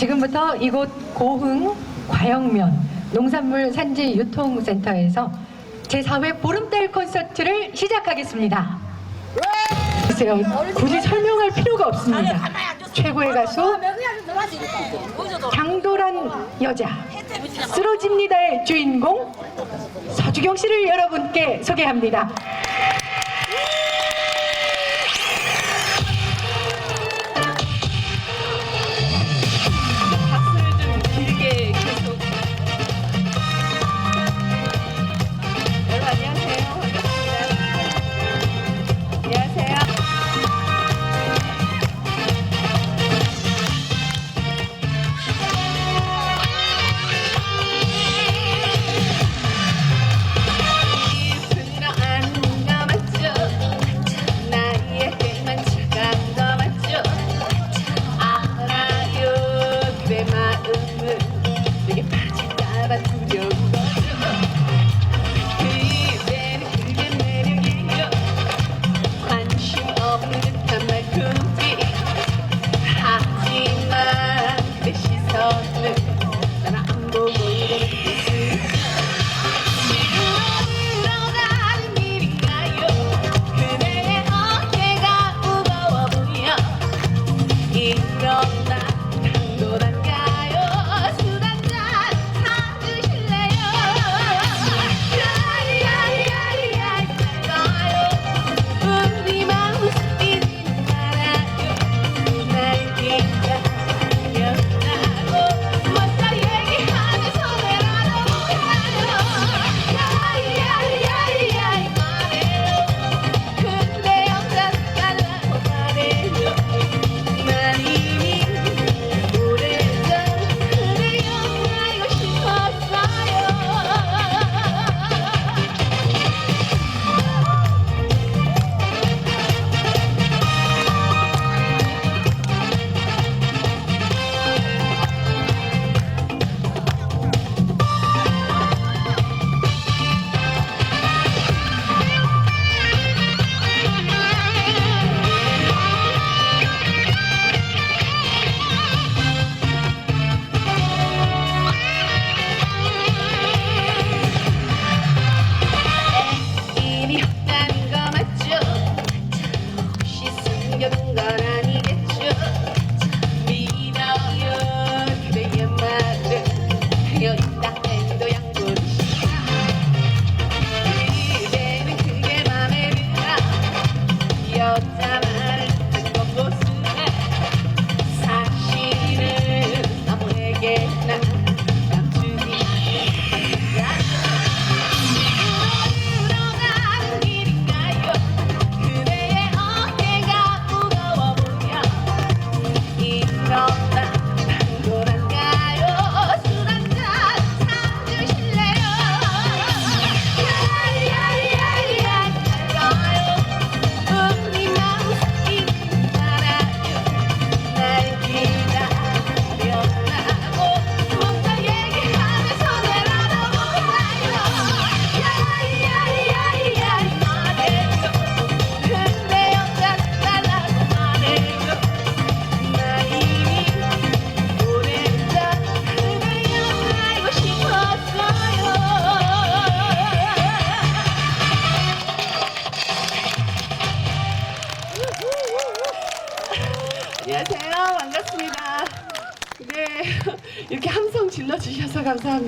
지금부터 이곳 고흥 과영면 농산물 산지 유통센터에서 제4회 보름달 콘서트를 시작하겠습니다. 글쎄요, 굳이 설명할 필요가 없습니다. 최고의 가수 강도란 여자 쓰러집니다의 주인공 서주경 씨를 여러분께 소개합니다.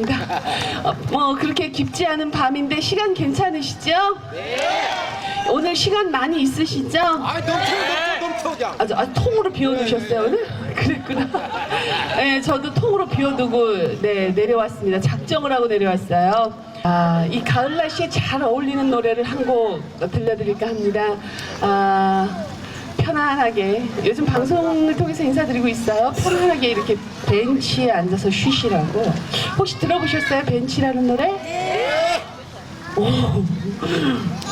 감사합니다. 어, 뭐 그렇게 깊지 않은 밤인데 시간 괜찮으시죠? 네. 오늘 시간 많이 있으시죠? 아 넘쳐 넘쳐 넘쳐. 아, 저, 아, 통으로 비워두셨어요 오늘? 그랬구나. 네, 저도 통으로 비워두고 네 내려왔습니다. 작정을 하고 내려왔어요. 아, 이 가을 날씨에 잘 어울리는 노래를 한 곡 들려드릴까 합니다. 아, 편안하게 요즘 방송을 통해서 인사드리고 있어요. 편안하게 이렇게 벤치에 앉아서 쉬시라고. 혹시 들어보셨어요? 벤치라는 노래? 오,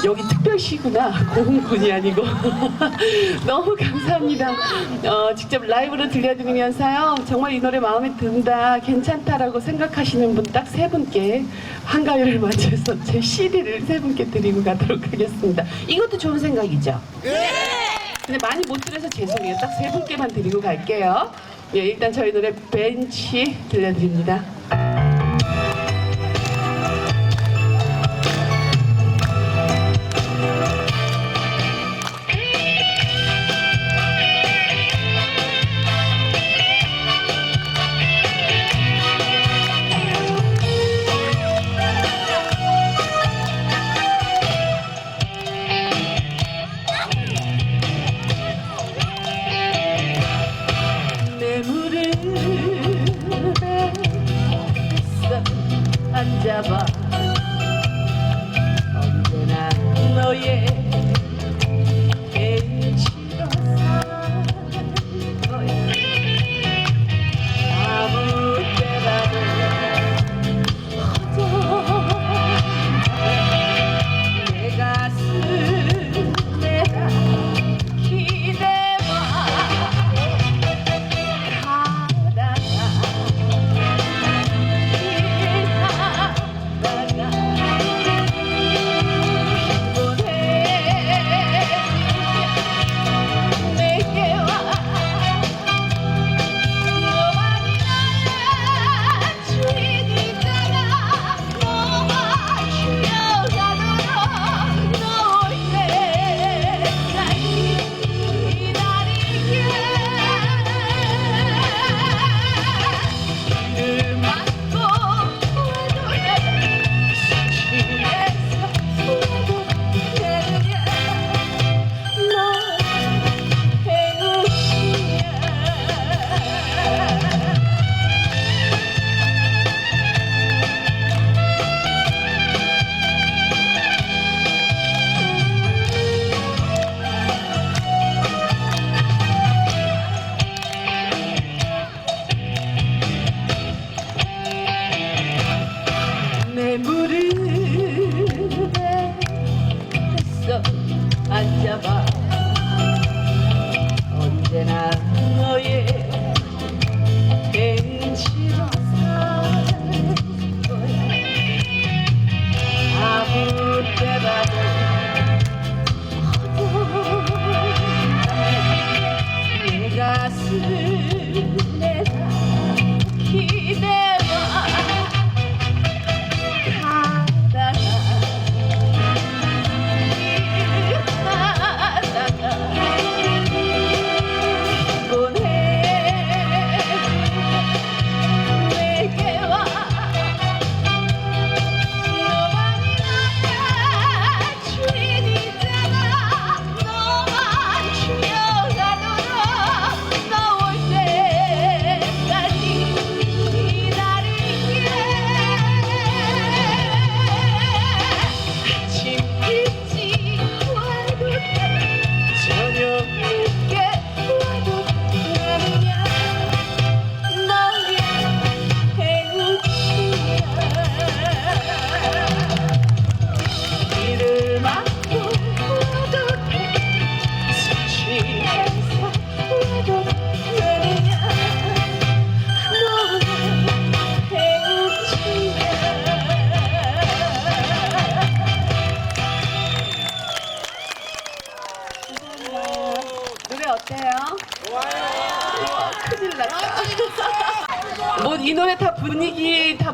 여기 특별시구나. 고흥군이 아니고. 너무 감사합니다. 어, 직접 라이브로 들려드리면서요. 정말 이 노래 마음에 든다, 괜찮다라고 생각하시는 분 딱 세 분께 한가위를 맞춰서 제 CD를 세 분께 드리고 가도록 하겠습니다. 이것도 좋은 생각이죠? 근데 많이 못 드려서 죄송해요. 딱 세 분께만 드리고 갈게요. 예, 일단 저희 노래 벤치 들려드립니다. 앉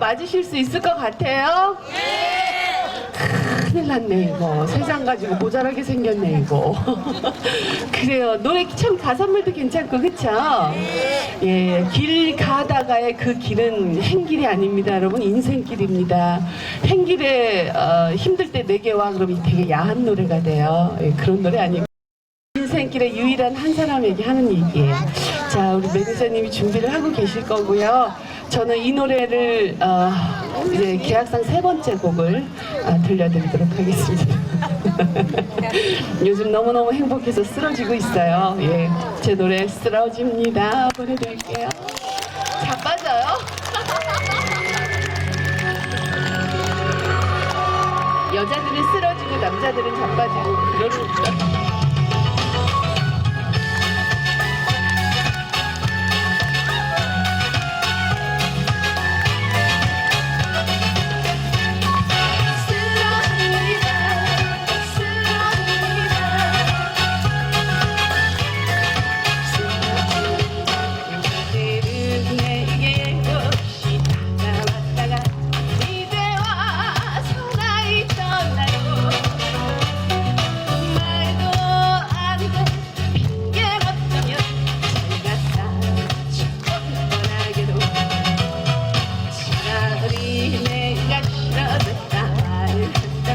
맞으실 수 있을 것 같아요? 큰일 났네 이거. 세상 가지고 모자라게 생겼네 이거. 그래요. 노래 참 가사물도 괜찮고 그쵸? 예길 가다가의 그 길은 행길이 아닙니다 여러분. 인생길입니다. 행길에 어, 힘들 때 내게 와 그러면 되게 야한 노래가 돼요. 예, 그런 노래 아니고. 인생길의 유일한 한 사람에게 하는 얘기예요. 자, 우리 매니저님이 준비를 하고 계실 거고요. 저는 이 노래를 어, 이제 계약상 세 번째 곡을 어, 들려드리도록 하겠습니다. 요즘 너무너무 행복해서 쓰러지고 있어요. 예, 제 노래 쓰러집니다. 보내드릴게요. 자빠져요. 여자들은 쓰러지고 남자들은 자빠지고 그러는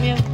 love you.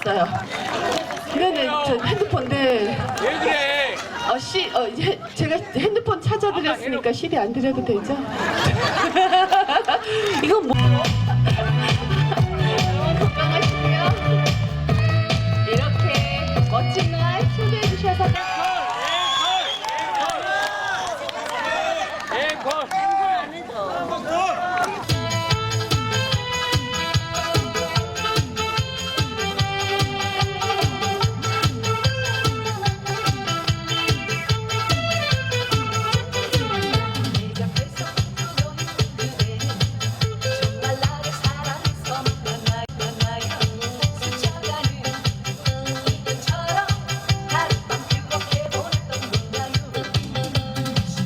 들었어요. 네네, 저 핸드폰, 네. 왜 그래? 어, 씨, 어, 예, 제가 핸드폰 찾아드렸으니까 실이 안 드려도 되죠? 이건 뭐.